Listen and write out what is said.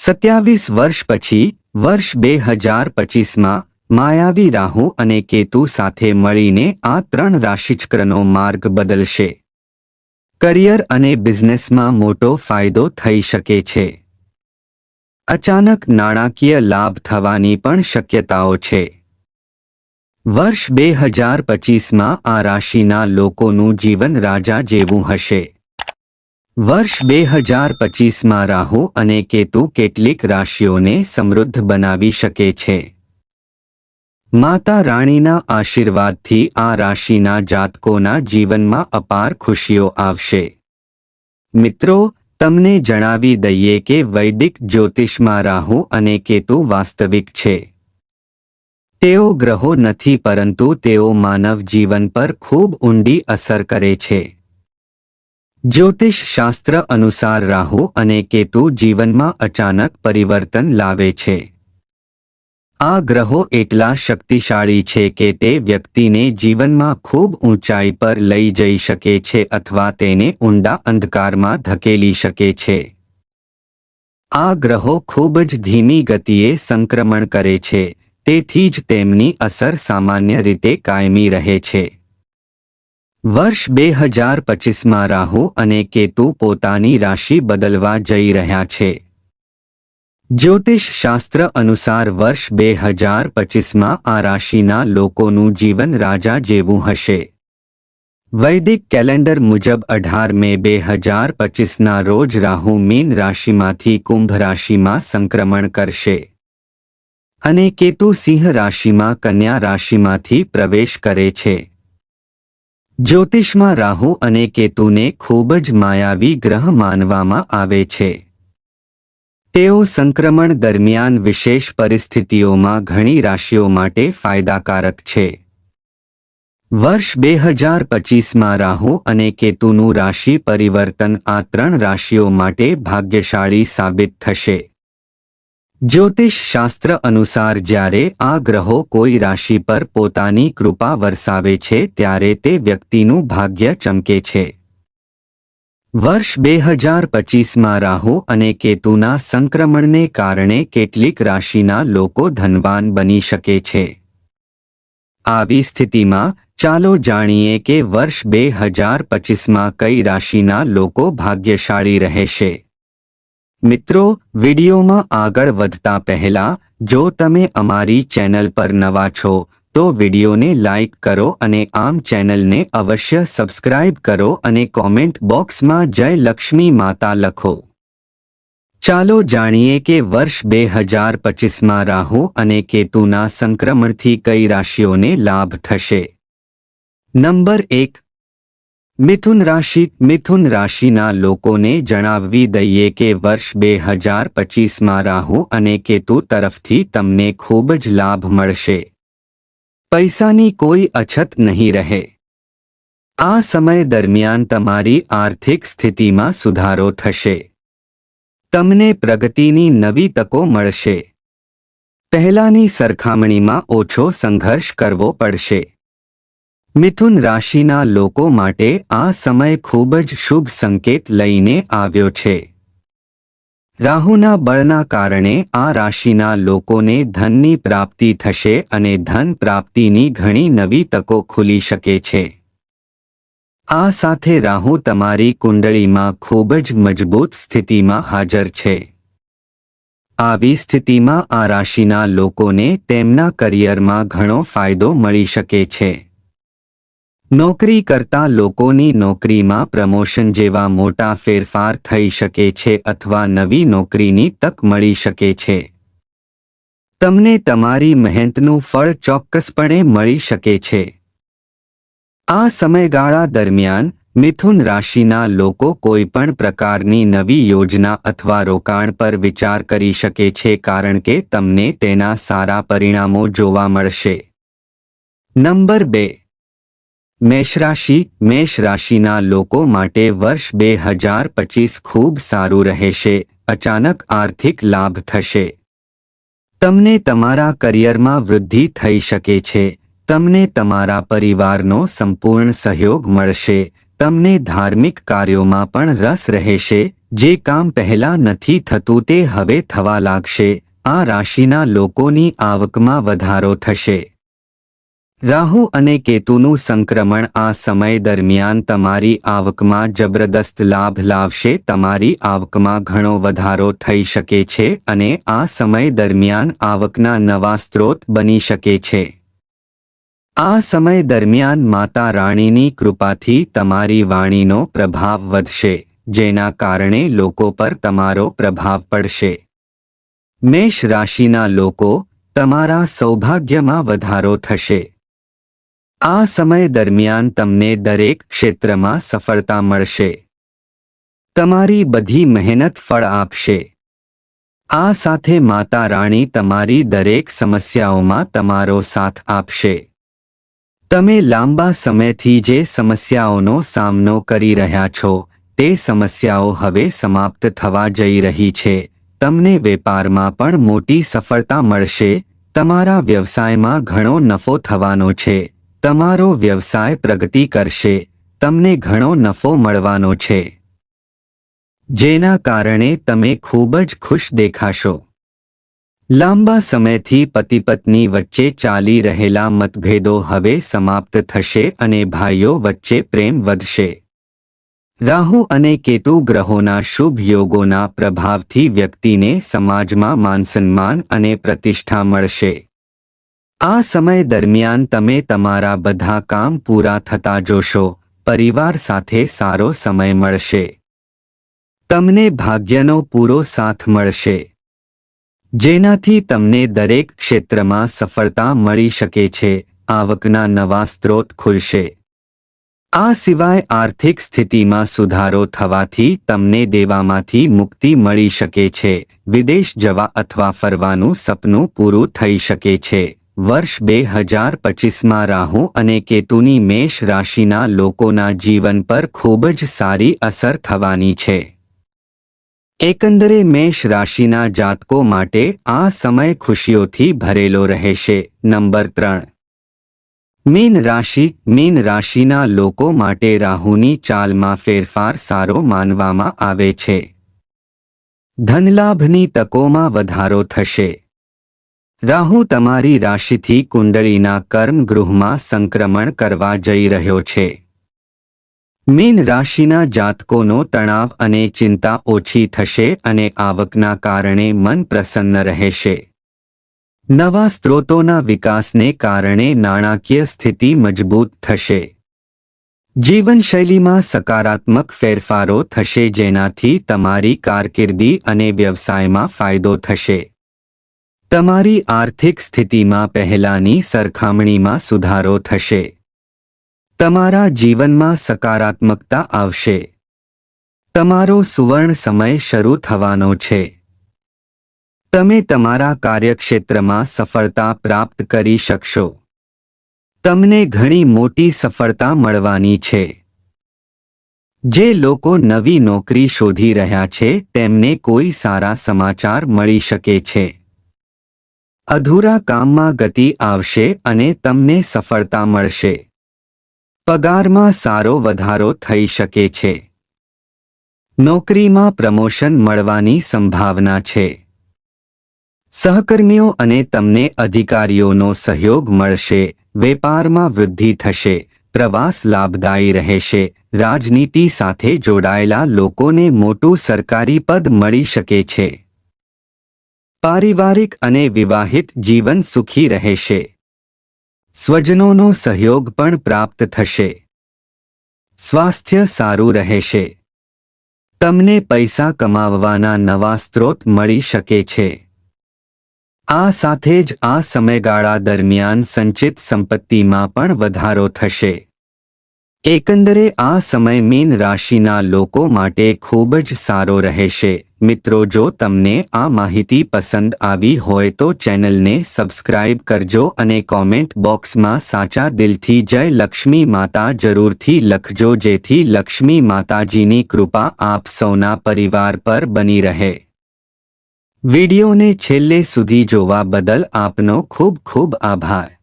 સત્યાવીસ વર્ષ પછી, વર્ષ બે હજાર પચીસમાં, માયાવી રાહુ અને કેતુ સાથે મળીને આ ત્રણ રાશિચક્રનો માર્ગ બદલશે. કરિયર અને બિઝનેસમાં મોટો ફાયદો થઈ શકે છે. અચાનક નાણાકીય લાભ થવાની પણ શક્યતાઓ છે. વર્ષ બે હજાર પચીસમાં આ રાશિના લોકોનું જીવન રાજા જેવું હશે. વર્ષ બે હજાર પચીસમાં રાહુ અને કેતુ કેટલીક રાશિઓને સમૃદ્ધ બનાવી શકે છે. માતા રાણીના આશીર્વાદથી આ રાશિના જાતકોના જીવનમાં અપાર ખુશીઓ આવશે. મિત્રો, તમને જણાવી દઈએ કે વૈદિક જ્યોતિષમાં રાહુ અને કેતુ વાસ્તવિક છે. તેઓ ગ્રહો નથી પરંતુ તેઓ માનવ જીવન પર ખૂબ ઊંડી અસર કરે છે. જ્યોતિષ શાસ્ત્ર અનુસાર રાહુ અને કેતુ જીવનમાં અચાનક પરિવર્તન લાવે છે. આ ગ્રહો એટલા શક્તિશાળી છે કે તે વ્યક્તિને જીવનમાં ખૂબ ઊંચાઈ પર લઈ જઈ શકે છે અથવા તેને ઊંડા અંધકારમાં ધકેલી શકે છે. આ ગ્રહો ખૂબ જ ધીમી ગતિએ સંક્રમણ કરે છે, તેથી જ તેમની અસર સામાન્ય રીતે કાયમી રહે છે. વર્ષ બે હજાર પચીસમાં રાહુ અને કેતુ પોતાની રાશિ બદલવા જઈ રહ્યા છે. જ્યોતિષ શાસ્ત્ર અનુસાર વર્ષ બે હજાર પચીસમાં આ રાશિના લોકોનું જીવન રાજા જેવું હશે. વૈદિક કેલેન્ડર મુજબ અઢાર મે બે હજાર પચીસના રોજ રાહુ મીન રાશિમાંથી કુંભ રાશિમાં સંક્રમણ કરશે. અને કેતુ સિંહ રાશિમાં કન્યા રાશિમાંથી પ્રવેશ કરે છે. જ્યોતિષમાં રાહુ અને કેતુને ખૂબ જ માયાવી ગ્રહ માનવામાં આવે છે. તેઓ સંક્રમણ દરમિયાન વિશેષ પરિસ્થિતિઓમાં ઘણી રાશિઓ માટે ફાયદાકારક છે. વર્ષ બે હજાર પચીસમાં રાહુ અને કેતુનું રાશિ પરિવર્તન આ ત્રણ રાશિઓ માટે ભાગ્યશાળી સાબિત થશે. જ્યોતિષ શાસ્ત્ર અનુસાર જ્યારે આ ગ્રહો કોઈ રાશિ પર પોતાની કૃપા વરસાવે છે ત્યારે તે વ્યક્તિનું ભાગ્ય ચમકે છે. વર્ષ બે હજાર પચીસમાં રાહુ અને કેતુના સંક્રમણને કારણે કેટલીક રાશિના લોકો ધનવાન બની શકે છે. આવી સ્થિતિમાં ચાલો જાણીએ કે વર્ષ બે હજાર પચીસમાં કઈ રાશિના લોકો ભાગ્યશાળી રહેશે. મિત્રો, વિડીયોમાં આગળ વધતા પહેલા, જો તમે અમારી ચેનલ પર નવા છો, તો વિડીયોને લાઇક કરો અને આમ ચેનલને અવશ્ય સબસ્ક્રાઇબ કરો અને કોમેન્ટ બોક્સમાં જય લક્ષ્મી માતા લખો. ચાલો જાણીએ કે વર્ષ બે હજાર પચીસમાં રાહુ અને કેતુના સંક્રમણથી કઈ રાશિઓને લાભ થશે? નંબર એક મિથુન રાશિ, મિથુન રાશિના લોકોને જણાવવી દઈએ કે વર્ષ બે હજાર પચીસમાં રાહુ અને કેતુ તરફથી તમને ખૂબ જ લાભ મળશે. પૈસાની કોઈ અછત નહીં રહે. આ સમય દરમિયાન તમારી આર્થિક સ્થિતિમાં સુધારો થશે. તમને પ્રગતિની નવી તકો મળશે. પહેલાની સરખામણીમાં ઓછો સંઘર્ષ કરવો પડશે. મિથુન રાશિના લોકો માટે આ સમય ખૂબ જ શુભ સંકેત લઈને આવ્યો છે. રાહુના બળના કારણે આ રાશિના લોકોને ધનની પ્રાપ્તિ થશે અને ધન પ્રાપ્તિની ઘણી નવી તકો ખુલી શકે છે. આ સાથે રાહુ તમારી કુંડળીમાં ખૂબ જ મજબૂત સ્થિતિમાં હાજર છે. આવી સ્થિતિમાં આ રાશિના લોકોને તેમના કરિયરમાં ઘણો ફાયદો મળી શકે છે. નોકરી કરતા લોકોની નોકરીમાં પ્રમોશન જેવા મોટા ફેરફાર થઈ શકે છે અથવા નવી નોકરીની તક મળી શકે છે. તમને તમારી મહેનતનું ફળ ચોક્કસપણે મળી શકે છે. આ સમયગાળા દરમિયાન મિથુન રાશિના લોકો કોઈ પણ પ્રકારની નવી યોજના અથવા રોકાણ પર વિચાર કરી શકે છે કારણ કે તમને તેના સારા પરિણામો જોવા મળશે. નંબર બે. મેષ રાશિ, મેષ રાશિના લોકો માટે વર્ષ બે હજાર પચીસ ખૂબ સારું રહેશે. અચાનક આર્થિક લાભ થશે. તમને તમારા કરિયરમાં વૃદ્ધિ થઈ શકે છે. તમને તમારા પરિવારનો સંપૂર્ણ સહયોગ મળશે. તમને ધાર્મિક કાર્યોમાં પણ રસ રહેશે. જે કામ પહેલા નથી થતું તે હવે થવા લાગશે. આ રાશિના લોકોની આવકમાં વધારો થશે. રાહુ અને કેતુનું સંક્રમણ આ સમય દરમિયાન તમારી આવકમાં જબરદસ્ત લાભ લાવશે. તમારી આવકમાં ઘણો વધારો થઈ શકે છે અને આ સમય દરમિયાન આવકના નવા સ્ત્રોત બની શકે છે. આ સમય દરમિયાન માતા રાણીની કૃપાથી તમારી વાણીનો પ્રભાવ વધશે, જેના કારણે લોકો પર તમારો પ્રભાવ પડશે. મેષ રાશિના લોકો, તમારા સૌભાગ્યમાં વધારો થશે. આ સમય દરમિયાન તમને દરેક ક્ષેત્રમાં સફળતા મળશે. તમારી બધી મહેનત ફળ આપશે. આ સાથે માતા રાણી તમારી દરેક સમસ્યાઓમાં તમારો સાથ આપશે. તમે લાંબા સમયથી જે સમસ્યાઓનો સામનો કરી રહ્યા છો, તે સમસ્યાઓ હવે સમાપ્ત થવા જઈ રહી છે. તમને વેપારમાં પણ મોટી સફળતા મળશે. તમારા વ્યવસાયમાં ઘણો નફો થવાનો છે. તમારો વ્યવસાય પ્રગતિ કરશે, તમને ઘણો નફો મળવાનો છે. જેના કારણે તમે ખૂબ જ ખુશ દેખાશો. લાંબા સમયથી પતિ પત્ની વચ્ચે ચાલી રહેલા મતભેદો હવે સમાપ્ત થશે અને ભાઈઓ વચ્ચે પ્રેમ વધશે. રાહુ અને કેતુ ગ્રહોના શુભ યોગોના પ્રભાવથી વ્યક્તિને સમાજમાં માનસન્માન અને પ્રતિષ્ઠા મળશે. આ સમય દરમિયાન તમે તમારા બધા કામ પૂરા થતા જોશો, પરિવાર સાથે સારો સમય મળશે. તમને ભાગ્યનો પૂરો સાથ મળશે. જેનાથી તમને દરેક ક્ષેત્રમાં સફળતા મળી શકે છે, આવકના નવા સ્ત્રોત ખુલશે. આ સિવાય આર્થિક સ્થિતિમાં સુધારો થવાથી તમને દેવામાંથી મુક્તિ મળી શકે છે, વિદેશ જવા અથવા ફરવાનું સપનું પૂરું થઈ શકે છે. વર્ષ બે હજાર પચીસમાં રાહુ અને કેતુની મેષ રાશિના લોકોના જીવન પર ખૂબ જ સારી અસર થવાની છે. એકંદરે મેષ રાશિના જાતકો માટે આ સમય ખુશીઓથી ભરેલો રહેશે. નંબર ત્રણ. મીન રાશિ. મીન રાશિના લોકો માટે રાહુની ચાલમાં ફેરફાર સારો માનવામાં આવે છે. ધનલાભની તકોમાં વધારો થશે. રાહુ તમારી રાશિથી કુંડળીના કર્મગૃહમાં સંક્રમણ કરવા જઈ રહ્યો છે. મીન રાશિના જાતકોનો તણાવ અને ચિંતા ઓછી થશે અને આવકના કારણે મન પ્રસન્ન રહેશે. નવા સ્ત્રોતોના વિકાસને કારણે નાણાકીય સ્થિતિ મજબૂત થશે. જીવનશૈલીમાં સકારાત્મક ફેરફારો થશે જેનાથી તમારી કારકિર્દી અને વ્યવસાયમાં ફાયદો થશે. તમારી આર્થિક સ્થિતિમાં પહેલાની સરખામણીમાં સુધારો થશે. તમારા જીવનમાં સકારાત્મકતા આવશે. તમારો સુવર્ણ સમય શરૂ થવાનો છે. તમે તમારા કાર્યક્ષેત્રમાં સફળતા પ્રાપ્ત કરી શકશો. તમને ઘણી મોટી સફળતા મળવાની છે. જે લોકો નવી નોકરી શોધી રહ્યા છે, તેમને કોઈ સારા સમાચાર મળી શકે છે. અધૂરા કામમાં ગતિ આવશે અને તમને સફળતા મળશે. પગારમાં સારો વધારો થઈ શકે છે. નોકરીમાં પ્રમોશન મળવાની સંભાવના છે. સહકર્મીઓ અને તમને અધિકારીઓનો સહયોગ મળશે, વેપારમાં વૃદ્ધિ થશે, પ્રવાસ લાભદાયી રહેશે, રાજનીતિ સાથે જોડાયેલા લોકોને મોટું સરકારી પદ મળી શકે છે. પારિવારિક અને વિવાહિત જીવન સુખી રહેશે. સ્વજનોનો સહયોગ પણ પ્રાપ્ત થશે. સ્વાસ્થ્ય સારું રહેશે. તમને પૈસા કમાવવાના નવા સ્ત્રોત મળી શકે છે. આ સાથે જ આ સમયગાળા દરમિયાન સંચિત સંપત્તિમાં પણ વધારો થશે. એકંદરે આ સમય મીન રાશિના લોકો માટે ખૂબ જ સારો રહેશે. મિત્રો, જો તમને આ માહિતી પસંદ આવી હોય તો ચેનલને સબસ્ક્રાઇબ કરજો અને કોમેન્ટ બોક્સમાં સાચા દિલથી જય લક્ષ્મી માતા જરૂરથી લખજો જેથી લક્ષ્મી માતાજીની કૃપા આપ સૌના પરિવાર પર બની રહે. વિડિયોને છેલ્લે સુધી જોવા બદલ આપનો ખૂબ ખૂબ આભાર.